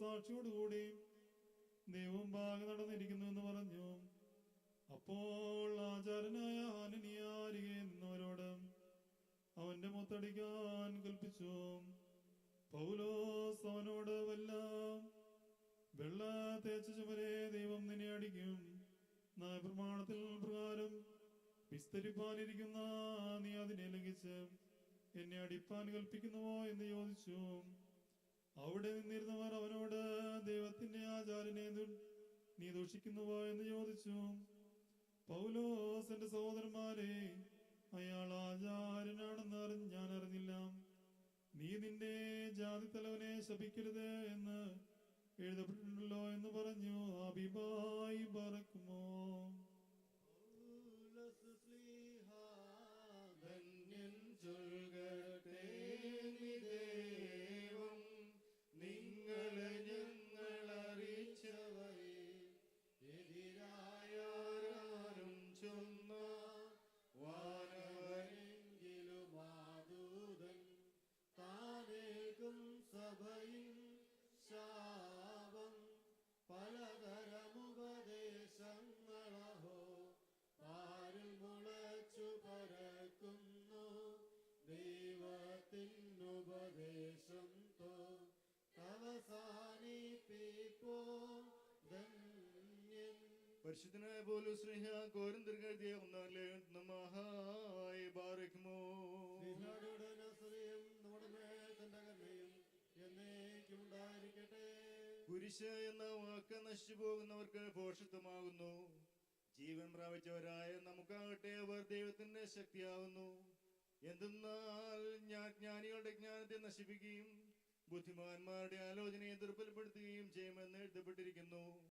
സാക്ഷിയോടുകൂടി ദൈവം ഭാഗം നടന്നിരിക്കുന്നു എന്ന് പറഞ്ഞു. അപ്പോൾ ആചാരനായ ആനനിയാരികെ നിന്നവരോട് അവന്റെ മുത്തടിക്കാൻ കൽപ്പിച്ചു. പൗലോസ് അവനോട് വല്ല വെള്ള തേച്ച ചുമരെ ദൈവം നിന്നെ അടിക്കും. നയപ്രമാണത്തിൽ പ്രകാരം വിസ്തരിപ്പാനിരിക്കുന്ന നീ അതിനെ ലംഘിച്ച് എന്നെ അടിപ്പാൻ കൽപ്പിക്കുന്നുവോ? എന്ന് ചോദിച്ചു. അവിടെ നിന്നിരുന്നവർ നീ ദൂഷിക്കുന്നുവോ എന്ന് ചോദിച്ചു. പൗലോസ് സഹോദരന്മാരെ അയാൾ ആചാരനാണെന്ന് അറിഞ്ഞ് ഞാൻ അറിഞ്ഞില്ല. നീ നിന്റെ ജാതി തലവനെ ശപിക്കരുത് എന്ന് പരിശുദ്ധനായ പോലും സ്നേഹ കോരന്തിരികെഴുതിയ ഒന്നാം മഹായി ബാറിക്കുമോ? നമ്മുടെ മേൽ തന്റെ കണ്ണയും എന്നേക്കും ഉണ്ടായിരിക്കട്ടെ. കുരിശ് എന്ന വാക്ക് നശിച്ചു പോകുന്നവർക്ക് പോഷത്വമാകുന്നു. ജീവൻ പ്രാപിച്ചവരായ നമുക്കാകട്ടെ അവർ ദൈവത്തിന്റെ ശക്തിയാവുന്നു എന്തെന്നാൽ ഞാൻ ജ്ഞാനികളുടെ ജ്ഞാനത്തെ നശിപ്പിക്കുകയും ബുദ്ധിമാന്മാരുടെ ആലോചനയെ ദുർബലപ്പെടുത്തുകയും ചെയ്യുമെന്ന് എഴുതപ്പെട്ടിരിക്കുന്നു.